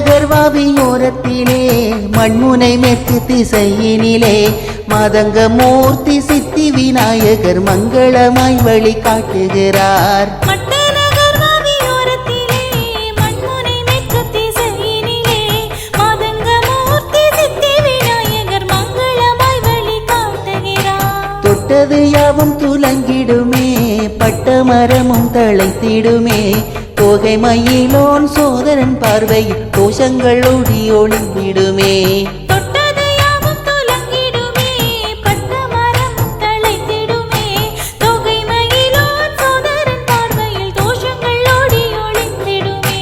நகர் வாவியோரத்திலே மண்முனை மேற்கு திசையினிலே மதங்க மூர்த்தி சித்தி விநாயகர் மங்களமாய் வழி காட்டுகிறார் தொட்டது யாவும் துலங்கிடுமே பட்ட மரமும் தழைத்திடுமே தோகை மயிலோன் சோதரன் பார்வையில் கோஷங்கள் பார்வையில் தோஷங்கள் ஓடி ஒளிந்திடுமே.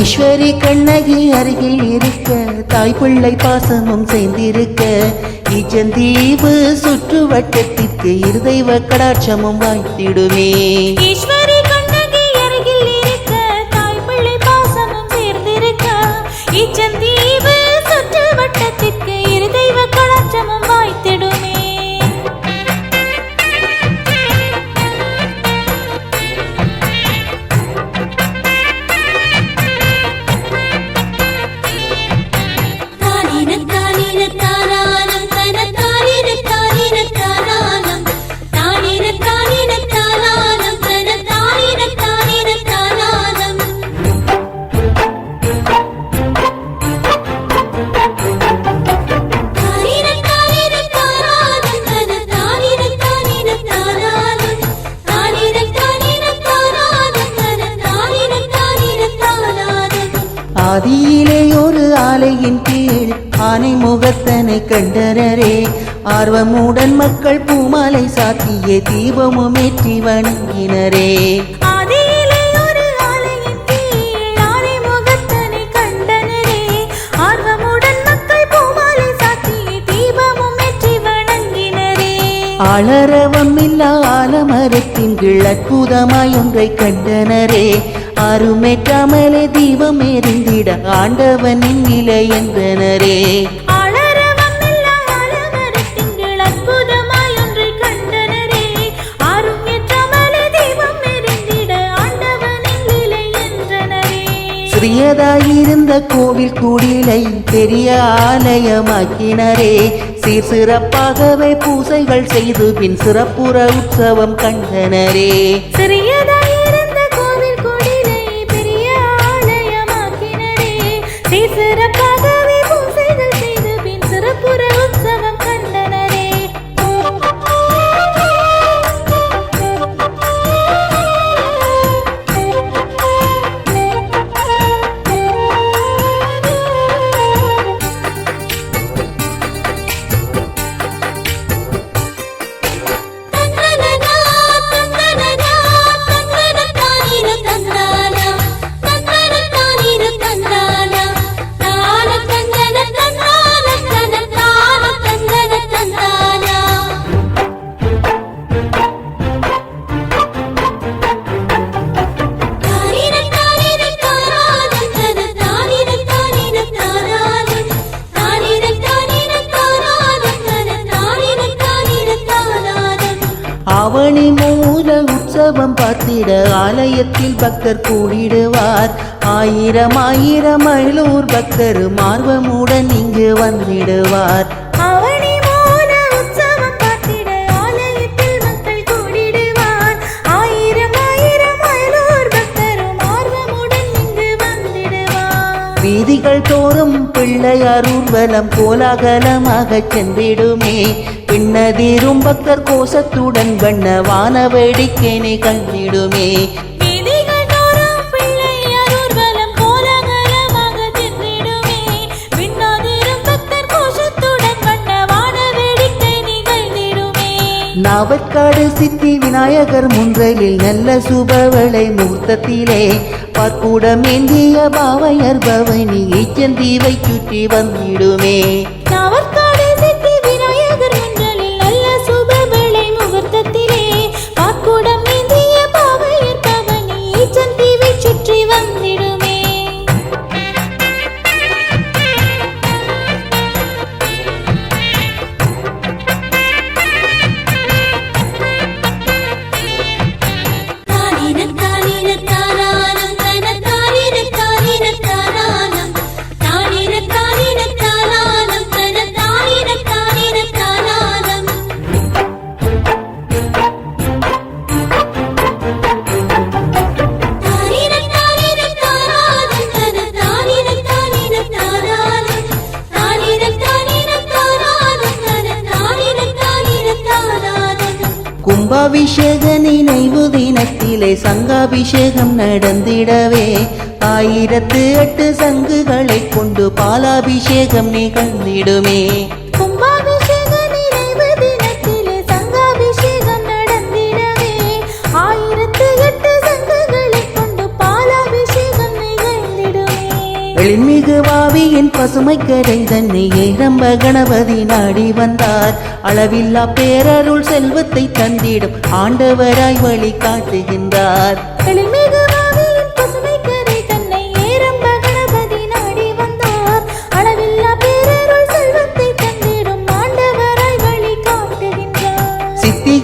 ஈஸ்வரி கண்ணகி அருகில் இருக்க தாய் பிள்ளை பாசமும் சேர்ந்திருக்க ஈச்சந்தீவு சுற்று வட்டத்திற்கு இருதெய்வ கடாட்சமும் வாய்த்திடுமே. ஆதியிலே ஒரு ஆலையின் கீழ் ஆனை முகத்தனை கண்டனரே. ஆர்வமுடன் மக்கள் பூமாலை சாத்திய தீபமும் ஏற்றி வணங்கினரே. ஆதியிலே ஒரு ஆலையின் கீழ் ஆனை முகத்தனை கண்டனரே. ஆர்வமுடன் மக்கள் பூமாலை சாத்தி தீபமும் ஏற்றி வணங்கினரே. ஆளரவம் இல்லா ஆலமரத்தின் கீழ் அற்புதமாய் ஒன்றை கண்டனரே. ஆரும் ஏற்றாமலே தீபம் எரிந்திட ஆண்டவனின் நிலை என்றனரே சிறியதாயிருந்த கோவில் குடிலை பெரிய ஆலயமாக்கினரே. சீர் சிறப்பாகவே பூசைகள் செய்து பின் சிறப்புற உற்சவம் கண்டனரே. சிறியதாயிருந்த ஆவணி மூல உற்சவம் பார்த்திட ஆலயத்தில் பக்தர் கூடிடுவார். ஆயிரம் ஆயிரம் அழுலூர் பக்தர் மார்வமுடன் இங்கு வந்திடுவார். அவனி மோன உற்சவம் பார்த்திட ஆலயத்தில் மக்கள் கூடிடுவார். ஆயிரம் ஆயிரம் அயலூர் பக்தரும் ஆர்வமுடன் இங்கு வந்திடுவார். வீதிகள் தோறும் பிள்ளையார் ஊர்வலம் கோலாகலமாக சென்றிடுமே. பின்னதிரும் பக்தர் கோஷத்துடன் வண்ண வான வேடிக்கைனை நிகழ்ந்திடுமே. நாவற்காடு சித்தி விநாயகர் முன்றலில் நல்ல சுபவளை முகூர்த்தத்திலே பார்க்கூடமேந்திய பாவையர் பவனி ஈச்சந்தீவை சுற்றி வந்திடுமே. நாவற்காடு அபிஷேக நினைவு தினத்திலே சங்காபிஷேகம் நடந்திடவே. ஆயிரத்து எட்டு சங்குகளை கொண்டு பாலாபிஷேகம் நிகழ்ந்திடுமே. எழில்மிகு வாவியின் பசுமை கரை தன்னை ஏரம்ப கணபதி நாடி வந்தார். அளவில்லா பேரருள் செல்வத்தை தந்திடும். ஆண்டவராய் வழி காட்டுகின்றார்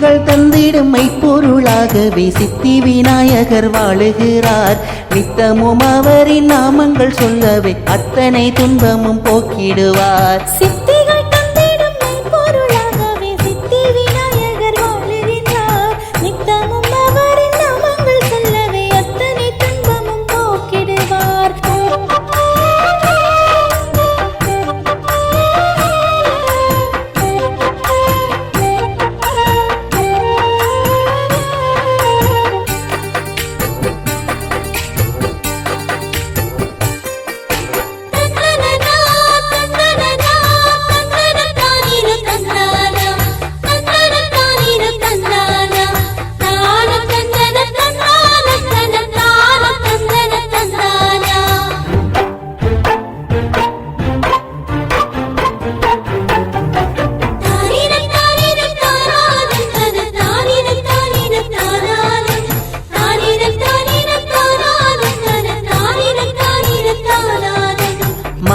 சித்திகள் தந்திடும் பொருளாகவே சித்தி விநாயகர் வாழுகிறார். நித்தமும் அவரின் நாமங்கள் சொல்லவே அத்தனை துன்பமும் போக்கிடுவார். சித்தி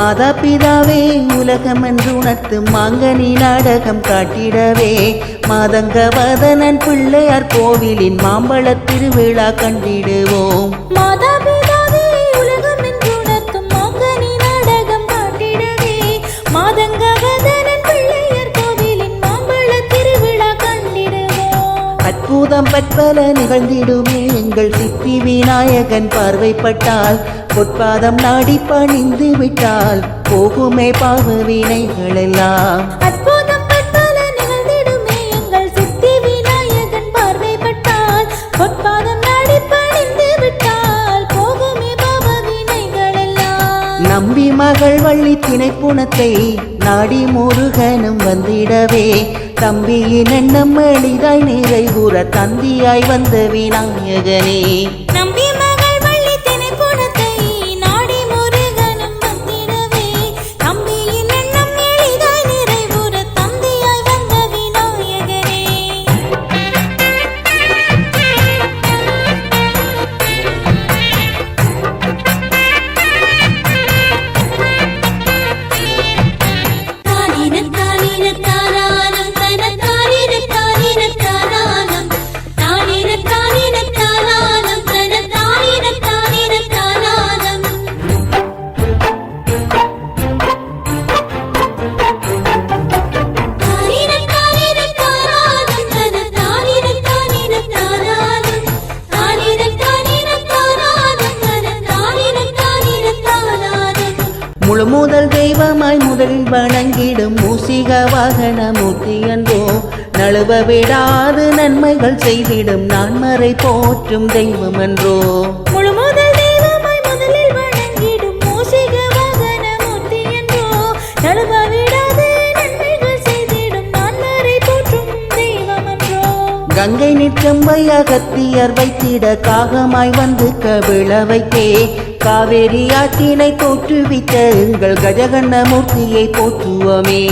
மாதா பிதாவே உலகம் என்று உணர்த்து மாங்கனி நாடகம் காட்டிடவே. மாதங்கவதனன் பிள்ளையார் கோவிலின் மாம்பழ திருவிழா கண்டிடுவோம். மாதாபிதாவே உலகம் என்று உணர்த்தும் மாங்கனி நாடகம் காட்டிடவே. மாதங்கவதனன் பிள்ளையர் கோவிலின் மாம்பழ திருவிழா கண்டிடுவோம். அற்புதம் பற்பல நிகழ்ந்திடுமே எங்கள் சித்தி விநாயகன் பார்வைப்பட்டால் பொற்பாதம் நாடி பணிந்து விட்டால் போகுமே பாவ வினைகள் எல்லாம் நம்பி மகள் வள்ளி திணைப்புணத்தை நாடி முருகனும் வந்திடவே. தம்பியின் எண்ணம் எளிதாய் நிறைவுற தந்தியாய் வந்த விநாயகனே. நம்பி முழு முதல் தெய்வமாய் முதலில் வணங்கிடும் மூசிக வாகன மூர்த்தி என்றோ நழுவ விடாது நன்மைகள் செய்திடும் நான்மறை போற்றும் தெய்வம் என்றோ முழு முதல் தெய்வமாய் முதலில் வணங்கிடும் மூஷிக வாகன மூர்த்தி என்றோ நழுவ விடாது நன்மைகள் செய்திடும் நான்மறை போற்றும் தெய்வம் என்றோ கங்கை நிற்றம்பை அகத்தியர் வைத்திட காகமாய் வந்து கவிழ வைத்தே காவேரி ஆற்றினை தோற்றுவித்த எங்கள் கஜகண்ண மூர்த்தியை போற்றுவோமே.